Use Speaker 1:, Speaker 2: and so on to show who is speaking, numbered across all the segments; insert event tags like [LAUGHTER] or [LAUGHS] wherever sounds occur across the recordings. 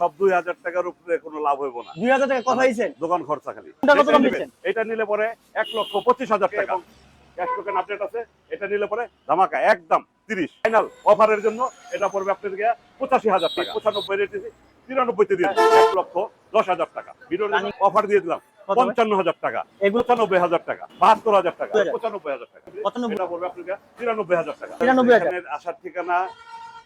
Speaker 1: সব দুই হাজার টাকার উপরে কোনো লাভ হইব না।
Speaker 2: দুই হাজার টাকা কথা দিয়েছেন?
Speaker 1: দোকান খরচা খালি। এটা নিলে পরে এক লক্ষ পঁচিশ হাজার টাকা। ক্যাশ টোকেন আপডেট আছে এটা নিলে পরে ধামাকা একদম তিরিশ। ফাইনাল অফারের জন্য এটা পড়বে আপনার গিয়া পঁচাশি হাজার টাকা। পঁচানব্বই রেট তিরানব্বইতে দিলাম, এক লক্ষ দশ হাজার টাকা। ভিডিওর অফার দিয়ে দিলাম পঞ্চান্ন হাজার টাকা।
Speaker 2: এগুলো
Speaker 1: পঁচানব্বই হাজার টাকা বাহাত্তর হাজার টাকা পঁচানব্বই হাজার টাকা। এটা পড়বে আপনার গিয়া তিরানব্বই হাজার টাকা।
Speaker 2: 93,000
Speaker 1: এখানের আসার ঠিকানা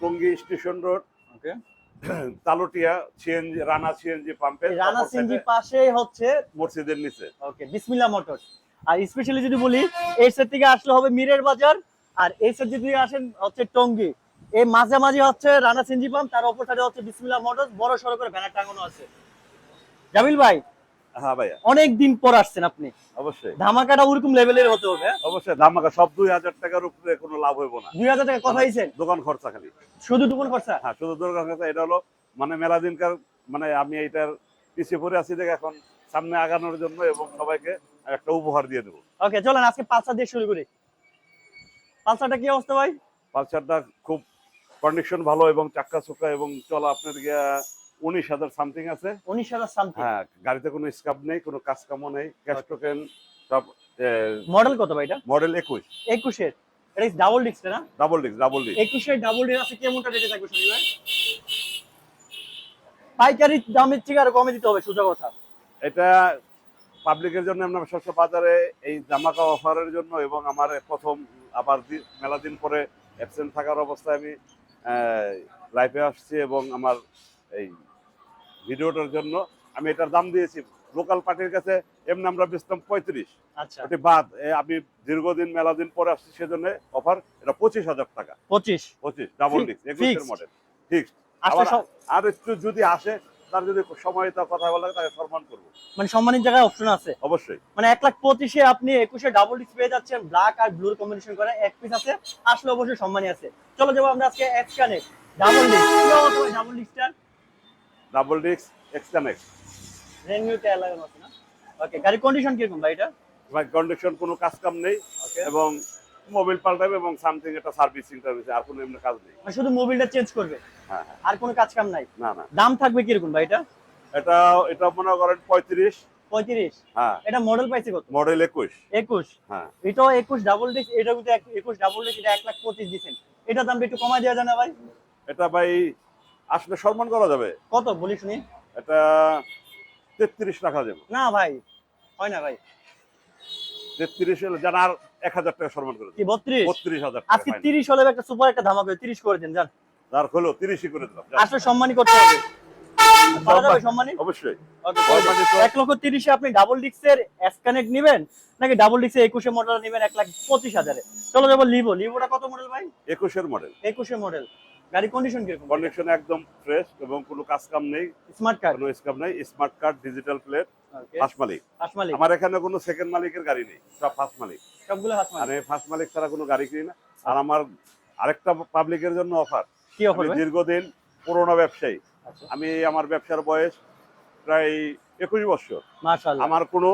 Speaker 1: টঙ্গী স্টেশন রোড।
Speaker 2: ওকে [CLEARS THROAT]
Speaker 1: তালোটিয়া সিএনজি রানা সিএনজি পাম্পে
Speaker 2: রানা সিংজি পাশেই হচ্ছে
Speaker 1: মসজিদের নিচে।
Speaker 2: ওকে বিসমিল্লাহ মোটরস। আর স্পেশালি যদি বলি এই সাইড থেকে আসলে হবে মিরের বাজার আর এই সাইড যদি আসেন হচ্ছে টঙ্গী। এই মাঝামাঝি হচ্ছে রানা সিএনজি পাম্প তার অপর সাইডে হচ্ছে বিসমিল্লাহ মোটরস বড় সড়ো করে ব্যানার টাঙানো আছে। জামিল ভাই
Speaker 1: হ্যাঁ ভাইয়া।
Speaker 2: অনেক দিন পর আসছেন আপনি।
Speaker 1: অবশ্যই।
Speaker 2: ধামাকাটা ওরকম লেভেলের হতে হবে হ্যাঁ?
Speaker 1: অবশ্যই ধামাকা সব দুই হাজার টাকার উপরে কোনো লাভ হইব না।
Speaker 2: দুই হাজার টাকা কথা
Speaker 1: দোকান খরচা খালি।
Speaker 2: শুধু দোকান খরচা?
Speaker 1: হ্যাঁ শুধু দোকান খরচা এটা হলো মানে মেলা দিনকার মানে আমি এইটার পিছিয়ে পড়ে আছি দেখে এখন সামনে আগানোর জন্য এবং সবাইকে একটা উপহার দিয়ে দেবো।
Speaker 2: ওকে চলেন আজকে পালসার দিয়ে শুরু করি। পালসারটা কি অবস্থা ভাই?
Speaker 1: পালসারটা খুব কন্ডিশন ভালো এবং চাক্কা চোক্কা এবং চলা আপনার গিয়া উনিশ হাজার সামথিং আছে।
Speaker 2: উনিশ হাজার সামথিং
Speaker 1: হ্যাঁ গাড়িতে কোনো স্কাপ নেই কোনো কাজ কামও নেই ক্যাশ টোকেন সব
Speaker 2: মডেল কত ভাই এটা?
Speaker 1: মডেল একুশ।
Speaker 2: একুশের। এটা ডাবল ডিস্ক না?
Speaker 1: ডাবল ডিস্ক ডাবল ডিস্ক
Speaker 2: একুশের ডাবল ডিস্ক আছে কেমনটা রেটে থাকবে শুনি ভাই? পাইকারি দামের থেকে আরও কমে দিতে হবে সোজা কথা।
Speaker 1: এটা পাবলিকের জন্য আমরা শস্য বাজারে এই জামাকা অফারের জন্য এবং আমার প্রথম আবার মেলা দিন পরে অ্যাবসেন্ট থাকার অবস্থায় আমি লাইফে আসছি এবং আমার এই ভিডিওটার জন্য আমি এটার দাম দিয়েছি। লোকাল পার্টির কাছে এমনি আমরা বেচতাম পঁয়ত্রিশ।
Speaker 2: আচ্ছা।
Speaker 1: ওটি বাদ আমি দীর্ঘদিন মেলা দিন পরে আসছি সেজন্য অফার এটা পঁচিশ হাজার টাকা।
Speaker 2: পঁচিশ?
Speaker 1: পঁচিশ ডাবল ডিস্ক একুশের মডেল আর একটু যদি আসে তার যদি সময় কথা বলা তাকে সম্মান করব।
Speaker 2: মানে সম্মানের জায়গায় অপশন আছে?
Speaker 1: অবশ্যই।
Speaker 2: মানে এক লাখ পঁচিশে আপনি একুশে ডাবল ডিস্ক পেয়ে যাচ্ছেন ব্ল্যাক আর ব্লুর কম্বিনেশন করে এক পিস আছে। আসলে অবশ্যই সম্মানই আছে। চলো যাব আমরা আজকে কানেক্ট ডাবল ডিস্ক ডাবল ডিস্কটার
Speaker 1: ডাবল ডিস্ক এক্সকানেক্ট
Speaker 2: ব্র্যান্ড নিউ টায়ার লাগানো আছে না? ওকে গাড়ির কন্ডিশন কীরকম ভাই এটা?
Speaker 1: ভাই কন্ডিশন কোনো কাজ কাম নেই এবং মোবিল পাল্টাবে এবং সামথিং একটা সার্ভিসিং টার্ভিস আর কোনো এমনি কাজ নেই।
Speaker 2: মানে শুধু মোবিলটা চেঞ্জ করবে?
Speaker 1: হ্যাঁ হ্যাঁ।
Speaker 2: আর কোনো কাজ কাম নাই?
Speaker 1: না না।
Speaker 2: দাম থাকবে কীরকম ভাই এটা?
Speaker 1: এটা এটা মনে করেন পঁয়ত্রিশ।
Speaker 2: পঁয়ত্রিশ?
Speaker 1: হ্যাঁ।
Speaker 2: এটা মডেল পাইছে কত?
Speaker 1: মডেল একুশ।
Speaker 2: একুশ?
Speaker 1: হ্যাঁ।
Speaker 2: এটাও একুশ ডাবল ডিস্ক এটা কিন্তু এক- একুশ ডাবল ডিস্ক এটা এক লাখ পঁচিশ দিচ্ছেন। এটা দামটা একটু কমাই দেওয়া যায় না ভাই?
Speaker 1: এটা ভাই আসলে সম্মান করা যাবে।
Speaker 2: কত বলি শুনি
Speaker 1: এটা তেত্রিশ রাখা যাবে।
Speaker 2: না ভাই হয় না ভাই।
Speaker 1: তেত্রিশ হলে যেন আর এক হাজার টাকা সম্মান করে
Speaker 2: কি বত্রিশ?
Speaker 1: বত্রিশ হাজার
Speaker 2: আজকে তিরিশ হলে একটা সুপার একটা ধামাকা তিরিশ করে দিন যান।
Speaker 1: যার হলো তিরিশই করে দিলাম
Speaker 2: আসলে সম্মানই করতে হবে।
Speaker 1: অবশ্যই।
Speaker 2: এক লক্ষ তিরিশে আপনি ডাবল এসকানেক্ট নেবেন নাকি ডাবল একুশে মডেল নেবেন এক লাখ পঁচিশ হাজারে? চলো যাব লিভো লিভোটা কত মডেল ভাই?
Speaker 1: একুশের মডেল
Speaker 2: একুশে মডেল গাড়ি কন্ডিশন কীরকম?
Speaker 1: কন্ডিশন একদম ফ্রেশ এবং কোনো কাজ কাম নেই।
Speaker 2: স্মার্ট কার্ড
Speaker 1: কোনো নেই। Smart card digital plate first মালিক। আমার এখানে কোনো সেকেন্ড মালিকের গাড়ি নেই। সব ফার্স্ট মালিক।
Speaker 2: সবগুলো হাসমালি
Speaker 1: আমি ফার্স্ট মালিক ছাড়া কোনো গাড়ি কিনি না। আর আমার আরেকটা পাবলিকের জন্য অফার
Speaker 2: কি অফার
Speaker 1: দীর্ঘদিন পুরোনো ব্যবসায়ী।
Speaker 2: আচ্ছা।
Speaker 1: আমি আমার ব্যবসার বয়স প্রায় একুশ বছর। আমার কোনো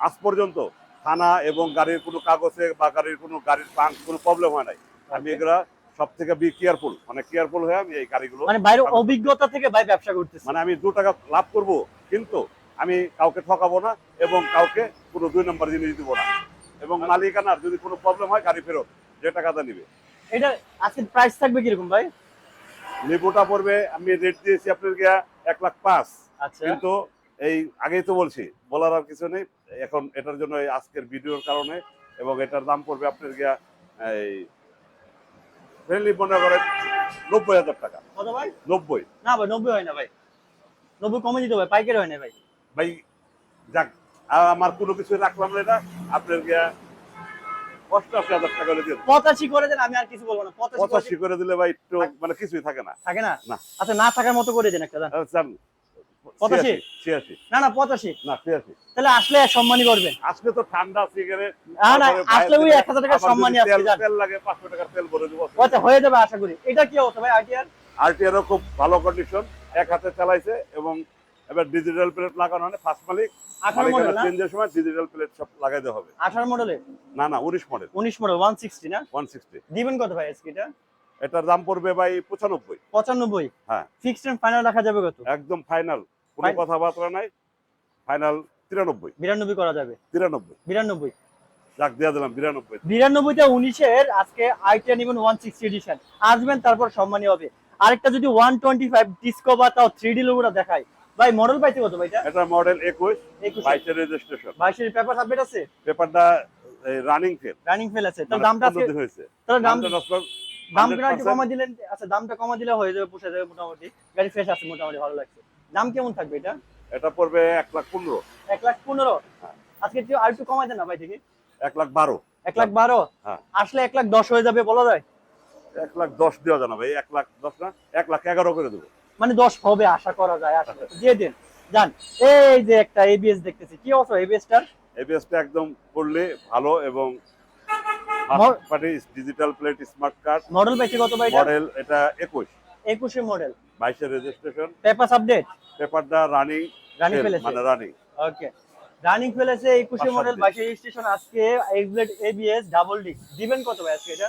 Speaker 1: আজ পর্যন্ত থানা এবং গাড়ির কোনো কাগজে বা গাড়ির কোনো গাড়ির কোনো প্রবলেম হয় নাই। আমি. এগুলা সব থেকে বি কেয়ারফুল মানে কেয়ারফুল হয়ে আমি এই গাড়িগুলো
Speaker 2: মানে বাইরের অভিজ্ঞতা থেকে ভাই ব্যবসা করতেছে।
Speaker 1: মানে আমি দু টাকা লাভ করব কিন্তু আমি কাউকে ঠকাবো না এবং কাউকে কোনো দুই নম্বর জিনিস দিব না। এবং মালিকানার যদি কোনো প্রবলেম হয় গাড়ি ফেরত যে টাকাটা নিবে।
Speaker 2: এটা আজকে প্রাইস থাকবে কীরকম ভাই?
Speaker 1: লেবুটা পড়বে আমি রেট দিয়েছি আপনার গিয়া এক লাখ পাঁচ।
Speaker 2: আচ্ছা।
Speaker 1: কিন্তু এই আগেই তো বলছি বলার আর কিছু নেই। এখন এটার জন্য আজকের ভিডিওর কারণে এবং এটার দাম পড়বে আপনার গিয়া এই ফ্রেন্ডলি মনে করেন নব্বই হাজার টাকা।
Speaker 2: কত ভাই?
Speaker 1: নব্বই।
Speaker 2: না ভাই নব্বই হয় না ভাই। নব্বই কমে দিতে ভাই পাইকারি হয় না ভাই।
Speaker 1: ভাই যাক আর আমার কোনো কিছু রাখলাম না এটা। আপনার গিয়া অষ্টআশি হাজার টাকা হলে দিয়ে।
Speaker 2: পঁচাশি করে দেন আমি আর কিছু বলব না। পঁচাশি করে
Speaker 1: দিলে ভাই একটু মানে কিছুই থাকে না।
Speaker 2: থাকে না?
Speaker 1: না।
Speaker 2: আচ্ছা না থাকার মতো করে দেন একটা পঁচাশি?
Speaker 1: ছিয়াশি, ছিয়াশি।
Speaker 2: না না পঁচাশি।
Speaker 1: না ছিয়াশি।
Speaker 2: তাহলে আসলে সম্মানই করবেন
Speaker 1: আজকে তো ঠান্ডা সিগারেট
Speaker 2: না না আসলে ওই এক হাজার টাকার সম্মানই আছে
Speaker 1: তেল লাগে পাঁচশো টাকার তেল ভরে দেবো।
Speaker 2: আচ্ছা হয়ে যাবে আশা করি। এটা কি অবস্থা ভাই আইটিআর
Speaker 1: আরটিআরও খুব ভালো কন্ডিশন এক হাতে চালাইছে এবং এবার ডিজিটাল প্লেট লাগানো হয় ফার্স্ট মালিক।
Speaker 2: আঠারো মডেল না?
Speaker 1: চেঞ্জের সময় ডিজিটাল প্লেট সব লাগাইতে হবে।
Speaker 2: আঠারো মডেলে
Speaker 1: না না উনিশ মডেল
Speaker 2: উনিশ মডেল ওয়ান সিক্সটি না?
Speaker 1: ওয়ান সিক্সটি
Speaker 2: দিবেন কত ভাই আজকে এটা?
Speaker 1: এটার দাম পড়বে ভাই পঁচানব্বই।
Speaker 2: পঁচানব্বই?
Speaker 1: হ্যাঁ।
Speaker 2: ফিক্সড ফাইনাল রাখা যাবে কত?
Speaker 1: একদম ফাইনাল কোনো কথাবার্তা নাই। ফাইনাল তিরানব্বই।
Speaker 2: বিরানব্বই করা যাবে।
Speaker 1: তিরানব্বই।
Speaker 2: বিরানব্বই।
Speaker 1: দিয়ে দিলাম বিরানব্বই।
Speaker 2: উনিশের আজকে আইটিয়া নেবেন ওয়ান সিক্সটি এডিশন আসবেন তারপর সম্মানী হবে। আরেকটা যদি ওয়ান টোয়েন্টি ফাইভ ডিসকো বা তাও থ্রি ডি লোগোটা দেখাই। ভাই মডেল কত ভাইটা?
Speaker 1: এটা মডেল রেজিস্ট্রেশন
Speaker 2: পেপার সাবমিট আছে?
Speaker 1: পেপারটা রানিং ফেল
Speaker 2: রানিং ফেল আছে। তার
Speaker 1: মানে
Speaker 2: দামটা আজকে
Speaker 1: হয়েছে।
Speaker 2: দাম
Speaker 1: দামটা
Speaker 2: কমা দিলেন আচ্ছা দামটা কমা দিলে হয়ে যাবে পুষে যাবে মোটামুটি। গাড়ি ফ্রেশ আছে মোটামুটি ভালো লাগছে। দাম কেমন থাকবে এটা?
Speaker 1: এটা পড়বে এক লাখ পনেরো।
Speaker 2: এক লাখ পনেরো। আজকে একটু আর একটু কমাই দেন না ভাই থেকে?
Speaker 1: এক লাখ বারো।
Speaker 2: এক লাখ বারো?
Speaker 1: হ্যাঁ।
Speaker 2: আসলে এক লাখ দশ হয়ে যাবে বলা যায়?
Speaker 1: এক লাখ দশ দেওয়া জানা ভাই এক লাখ দশ না এক লাখ এগারো করে দেবো।
Speaker 2: মানে দশ হবে আশা করা যায় আসলে দিয়ে দিন যান। এই যে একটা এবিএস দেখতেছি কি অবস্থা এবিএসটার
Speaker 1: এবিএসটা একদম পড়লে ভালো এবং digital plate smart card
Speaker 2: model পাইছে কত ভাই
Speaker 1: মডেল এটা একুশ।
Speaker 2: একুশে মডেল।
Speaker 1: বাইশের রেজিস্ট্রেশন
Speaker 2: পেপার আপডেট
Speaker 1: পেপারটা রানিং
Speaker 2: রানিং ফেলেছে।
Speaker 1: মানে রানিং।
Speaker 2: ওকে রানিং ফেলেছে একুশে মডেল। বাইশে রেজিস্ট্রেশন আজকে এবিএস ডাবল ডিস্ক দিবেন কত ভাই আজকে এটা?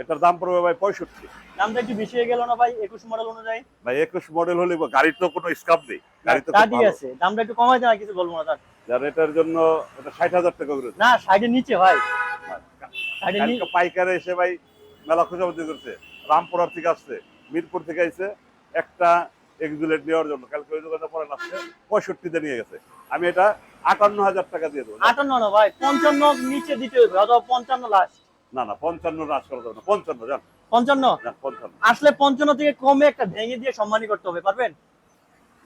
Speaker 1: এটার দাম পড়বে ভাই পঁয়ষট্টি।
Speaker 2: দামটা একটু বেশি হয়ে গেল না ভাই একুশ মডেল অনুযায়ী?
Speaker 1: ভাই একুশ মডেল হলে গাড়ির তো কোনো স্কাপ নেই। গাড়ি তো।
Speaker 2: আছে। দামটা একটু কমাই কিছু বলব না তার
Speaker 1: এটার জন্য এটা ষাট হাজার টাকা করে।
Speaker 2: না সাইডের নিচে ভাই।
Speaker 1: পাইকারে এসে ভাই মেলা খোঁজাখুঁজি করছে। রামপুরার থেকে আসছে। মিরপুর থেকে আইছে একটা এক্সুলেট নেওয়ার জন্য। কালকে ওই দোকানে পরে আসছে পঁয়ষট্টিতে নিয়ে গেছে। আমি এটা আটান্ন হাজার টাকা দিয়ে দেবো।
Speaker 2: আটান্ন না ভাই পঞ্চান্ন নিচে দিতে হবে অথবা পঞ্চান্ন লাস্ট
Speaker 1: না না পঞ্চান্ন রাজ করা যাবে না পঞ্চান্ন জান।
Speaker 2: পঞ্চান্ন?
Speaker 1: পঞ্চান্ন।
Speaker 2: আসলে পঞ্চান্ন থেকে কমে একটা ভেঙে দিয়ে সম্মানী করতে হবে পারবেন?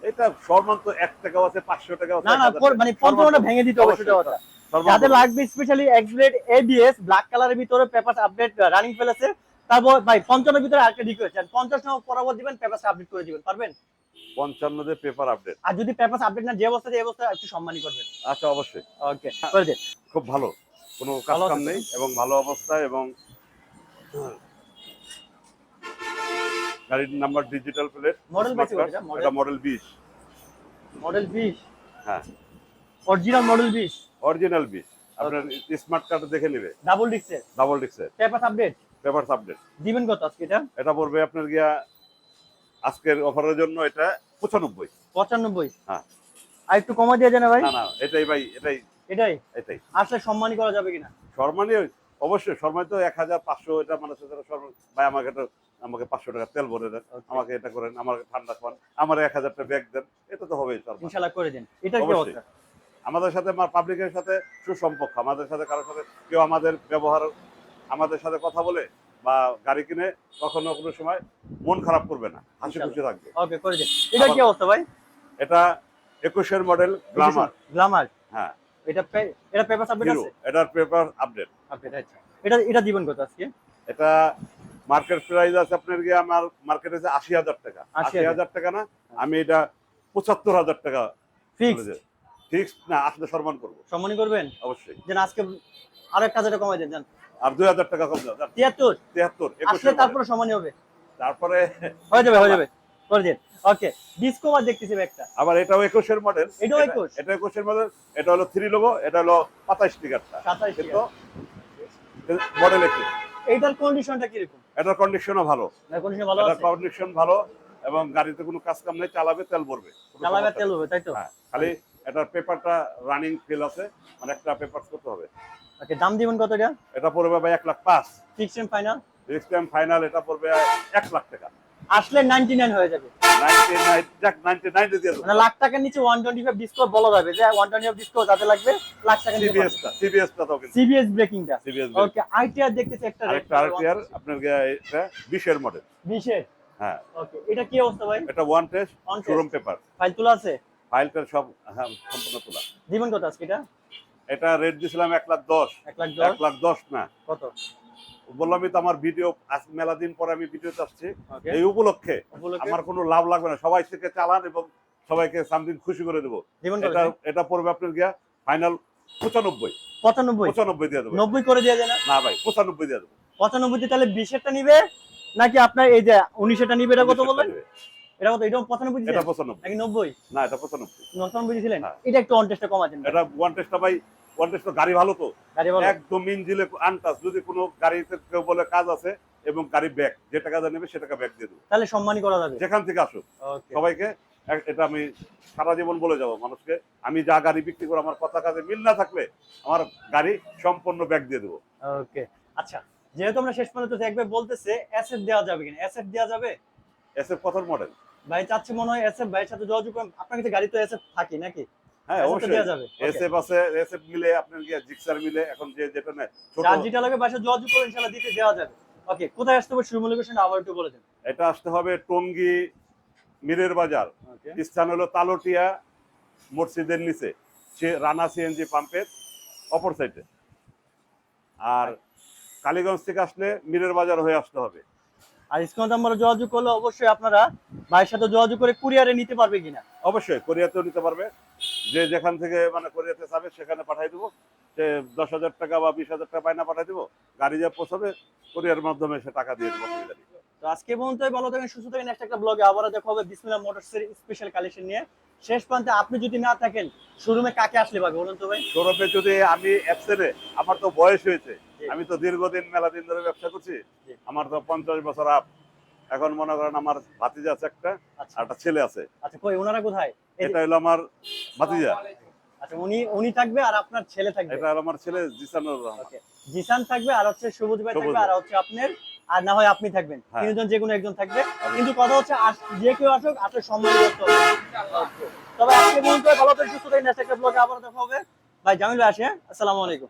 Speaker 1: এটা সর্বান্ত এক টাকা আছে পাঁচশো টাকা
Speaker 2: না না
Speaker 1: 1000
Speaker 2: কর- মানে পঞ্চান্নটা ভেঙে দিতে হবে সেটা কথা। যাদের লাগবে স্পেশালি এক্সব্লেড এবিএস ব্ল্যাক কালারের ভিতরে পেপার আপডেট রানিং ফেলেছে তারপর ভাই পঞ্চান্ন ভিতরে আরেকটা রিকোয়েস্ট পঞ্চাশ নম্বর পরাবর দিবেন পেপার আপডেট করে দিবেন পারবেন?
Speaker 1: পঞ্চান্ন যে পেপার আপডেট
Speaker 2: আর যদি পেপার আপডেট না যে অবস্থা যে অবস্থা একটু সম্মানী করবেন।
Speaker 1: আচ্ছা অবশ্যই।
Speaker 2: ওকে করে দিন।
Speaker 1: খুব ভালো। কোনো কাজ কাম নেই এবং ভালো অবস্থায় এবং গাড়ির নাম্বার ডিজিটাল প্লেট
Speaker 2: করে এটা,
Speaker 1: মডেল বিশ
Speaker 2: মডেল বিশ
Speaker 1: হ্যাঁ।
Speaker 2: অরিজিনাল মডেল বিশ
Speaker 1: অরিজিনাল বিশ আপনার স্মার্ট কার্ড দেখে নেবে।
Speaker 2: ডাবল ডিস্কের
Speaker 1: ডাবল ডিক্সের
Speaker 2: পেপার আপডেট
Speaker 1: পেপার আপডেট
Speaker 2: দিবেন কত আজকে এটা?
Speaker 1: এটা পড়বে আপনার গিয়া আজকের অফারের জন্য এটা পঁচানব্বই।
Speaker 2: পঁচানব্বই?
Speaker 1: হ্যাঁ।
Speaker 2: আর একটু কমা দিয়ে জানা ভাই।
Speaker 1: না না এটাই ভাই এটাই।
Speaker 2: এটাই?
Speaker 1: এটাই।
Speaker 2: আসলে সম্মানী করা যাবে কিনা?
Speaker 1: শর্মানি অবশ্যই শর্মানি তো এক হাজার পাঁচশো এটা শর্মা ভাই আমাকে এটা আমাকে পাঁচশো টাকা তেল ভরে দেন। আমাকে এটা করেন আমাকে ঠান্ডা খাওয়ান আমার এক হাজার টাকা ব্যাগ দেন এটা তো হবেই
Speaker 2: ইনশাল্লাহ করে দিন। এটা কি
Speaker 1: অবশ্যই। আমাদের সাথে পাবলিকের সাথে সুসম্পর্ক আমাদের সাথে কারোর সাথে কেউ আমাদের ব্যবহার আমাদের সাথে কথা বলে বা গাড়ি কিনে কখনো কোনো সময় মন খারাপ করবে না হাসি খুশি থাকবে।
Speaker 2: ওকে করে দিন। এটা কি অবস্থা ভাই?
Speaker 1: এটা একুশের মডেল গ্লামার
Speaker 2: গ্লামার
Speaker 1: হ্যাঁ।
Speaker 2: এটা এটা পেপার আপডেট আছে?
Speaker 1: এটার পেপার আপডেট
Speaker 2: আপডেট আচ্ছা। এটা এটা দিবেন কত আজকে?
Speaker 1: এটা মার্কেট প্রাইস আছে আপনার গিয়ে আমার মার্কেট আছে আশি হাজার টাকা।
Speaker 2: 80,000
Speaker 1: আশি হাজার। টাকা না আমি এটা পঁচাত্তর হাজার টাকা
Speaker 2: ফিক্স
Speaker 1: ফিক্স না আসলে সম্মান করব।
Speaker 2: সম্মানী করবেন?
Speaker 1: অবশ্যই।
Speaker 2: যেন আজকে আরও এক হাজার কমাই দেন
Speaker 1: আর দুই হাজার টাকা কম দাও
Speaker 2: তিয়াত্তর?
Speaker 1: তিয়াত্তর
Speaker 2: আসলে তারপরে সম্মানী হবে।
Speaker 1: তারপরে
Speaker 2: হয়ে যাবে হয়ে যাবে। [LAUGHS] করে দিন। ওকে ডিসকভার দেখতেছি একটা।
Speaker 1: আবার এটাও একুশের মডেল
Speaker 2: এটাও 21?
Speaker 1: এটা একুশের মডেল এটা হলো থ্রি লোগো এটা হলো পাতাইশ টিকারটা
Speaker 2: সাতাইশ
Speaker 1: কিন্তু মডেল একটু
Speaker 2: এইটার কন্ডিশনটা কীরকম?
Speaker 1: এটার কন্ডিশনও ভালো।
Speaker 2: না কন্ডিশন ভালো
Speaker 1: এটার
Speaker 2: আছে?
Speaker 1: কন্ডিশন ভালো এবং গাড়িতে কোনো কাজ কাম নেই চালাবে তেল ভরবে।
Speaker 2: চালাবে তেল। হবে তাই তো?
Speaker 1: হ্যাঁ খালি এটার পেপারটা রানিং ফেল আছে মানে একটা পেপার করতে হবে।
Speaker 2: ওকে দাম দিবেন কত এটা?
Speaker 1: এটা পড়বে ভাই এক লাখ পাঁচ।
Speaker 2: And final
Speaker 1: next time final এটা পড়বে এক লাখ টাকা।
Speaker 2: আসলে 99 হয়ে যাবে।
Speaker 1: নাইনটি নাইন যাক নাইনটি নাইনটি দিয়ে
Speaker 2: মানে লাখ টাকার নিচে 125 ডিসকাউন্ট বলা যাবে যে 125 ডিসকাউন্ট যাতে লাগবে লাখ টাকা নিচে
Speaker 1: সিবিএসটা সিবিএসটা তো কিন্তু।
Speaker 2: সিবিএস ব্রেকিংটা
Speaker 1: সিবিএস
Speaker 2: ওকে আইটিআর দেখতেছি একটা
Speaker 1: আরেকটা আরেকটা আপনার এটা বিশের মডেল
Speaker 2: 20 এর
Speaker 1: হ্যাঁ।
Speaker 2: ওকে এটা কি অবস্থা ভাই?
Speaker 1: এটা one test? Showroom paper
Speaker 2: file তোলা আছে?
Speaker 1: ফাইলটা সব হ্যাঁ সম্পূর্ণ তোলা।
Speaker 2: কত আজকে এটা?
Speaker 1: এটা রেট এক লাখ দশ।
Speaker 2: 1 লাখ
Speaker 1: এক লাখ দশ না।
Speaker 2: কত?
Speaker 1: বললামই তো আমার ভিডিও মেলা দিন পরে আমি ভিডিওতে আসছি। এই উপলক্ষে আমার কোনো লাভ লাগবে না। সবাই থেকে চালান এবং সবাইকে সামদিন খুশি করে দেবো। এটা এটা পড়বে আপনার গিয়া ফাইনাল পঁচানব্বই।
Speaker 2: 95
Speaker 1: পঁচানব্বই দিয়ে দেবো।
Speaker 2: 90 করে দিয়ে দেন না?
Speaker 1: ভাই পঁচানব্বই দিয়ে দেবো।
Speaker 2: 95 তাহলে 20 এরটা নিবে? নাকি আপনার এই যে 19 এরটা নিবে এটা কত বললেন? এটা কত? এটা 95
Speaker 1: এটা
Speaker 2: দিছেন
Speaker 1: পঁচানব্বই।
Speaker 2: নাকি 90
Speaker 1: না এটা পঁচানব্বই।
Speaker 2: 99 দিছিলেন
Speaker 1: হ্যাঁ।
Speaker 2: এটা একটু অন টেস্টটা কমা দেন
Speaker 1: এটা ওয়ান টেস্টটা ভাই কন্টেস্ট গাড়ি ভালো তো।
Speaker 2: গাড়ি বলো
Speaker 1: একদম ইঞ্জিলে আনটাস যদি কোনো গাড়িতে কেউ বলে কাজ আছে এবং গাড়ি ব্যাগ যে টাকা নেবে সে টাকা ব্যাগ দিয়ে দেবো।
Speaker 2: তাহলে সম্মানই করা যাবে।
Speaker 1: যেখান থেকে
Speaker 2: ওকে
Speaker 1: সবাইকে এটা আমি সারা জীবন বলে যাব মানুষকে আমি যা গাড়ি বিক্রি করে আমার কথা কাজে মিল না থাকলে আমার গাড়ি সম্পূর্ণ ব্যাগ দিয়ে দেবো।
Speaker 2: ওকে আচ্ছা যেহেতু আমরা শেষ পর্যন্ত দেখবে বলতেছে অ্যাসেট দেওয়া যাবে কিনা? অ্যাসেট দেওয়া যাবে?
Speaker 1: এফ কথার মডেল
Speaker 2: ভাই চাচ্ছে মনে হয় এসএফ ভাইয়ের সাথে যোগাযোগ করেন। আপনার কাছে গাড়ি তো এসএফ থাকি নাকি?
Speaker 1: হ্যাঁ অবশ্যই।
Speaker 2: দেওয়া যাবে।
Speaker 1: এস এফ আছে এস এফ মিলে আপনার গিয়ে জিক্সার মিলে এখন যে যেটা নেয়
Speaker 2: যেটা লাগে বাসা যোগাযোগ করে ইনশাআল্লাহ দিতে দেওয়া যাবে। ওকে কোথায় আসতে হবে শুরু লোকেশন আবার একটু বলে দেন।
Speaker 1: এটা আসতে হবে টঙ্গী মিরের বাজার। স্থান হলো তালোটিয়া মসজিদের নিচে। সে রানা সিএনজি পাম্পের অপর সাইডে আর কালীগঞ্জ থেকে আসলে মিরের বাজার হয়ে আসতে হবে।
Speaker 2: আর স্ক্রিন নাম্বারে যোগাযোগ করলে অবশ্যই আপনারা ভাইয়ের সাথে যোগাযোগ করে কুরিয়ারে নিতে পারবে কিনা।
Speaker 1: অবশ্যই কোরিয়াতেও নিতে পারবে। যে যেখান থেকে মানে কুরিয়াতে যাবে সেখানে পাঠিয়ে দেবো। সে দশ হাজার টাকা বা বিশ হাজার টাকা পায়না পাঠিয়ে দেবো। গাড়ি যা পৌঁছাবে কোরিয়ার মাধ্যমে সে টাকা দিয়ে দেবো
Speaker 2: তো আজকে পর্যন্ত ভালো থাকেন সুস্থ থাকেন। নেক্সট একটা ব্লগে আবার দেখা হবে। বিসমিল্লাহ মোটরসের স্পেশাল কালেকশন নিয়ে। শেষ প্রান্তে আপনি যদি না থাকেন শোরুমে কাকে আসলে পাবে বলুন তো ভাই?
Speaker 1: সৌরভে যদি আমি অ্যাপসেনে আমার তো বয়স হয়েছে। আমি তো দীর্ঘদিন মেলা দিন ধরে ব্যবসা করছি। আমার তো পঞ্চাশ বছর আপ এখন মনে করেন আমার ভাতিজা আছে একটা
Speaker 2: আচ্ছা।
Speaker 1: আর একটা ছেলে আছে।
Speaker 2: আচ্ছা কই ওনারা কোথায়?
Speaker 1: এটা হলো আমার ভাতিজা।
Speaker 2: আচ্ছা উনি উনি থাকবে আর আপনার ছেলে থাকবে?
Speaker 1: এটা হলো আমার ছেলে জিসানুর রহমান।
Speaker 2: জিসান থাকবে আর হচ্ছে সবুজ ভাই থাকবে আর হচ্ছে আপনার আর না হয় আপনি থাকবেন
Speaker 1: হ্যাঁ।
Speaker 2: তিনজন যে কোনো একজন থাকবে কিন্তু কথা হচ্ছে যে কেউ আসুক আপনার সম্মান করতে হবে. তবে আজকে পর্যন্ত ভালো থাকবেন সুস্থ থাকেন নেক্সট একটা ব্লগে আবার দেখা হবে ভাই জামিল ভাই আসে হ্যাঁ? আসসালামু আলাইকুম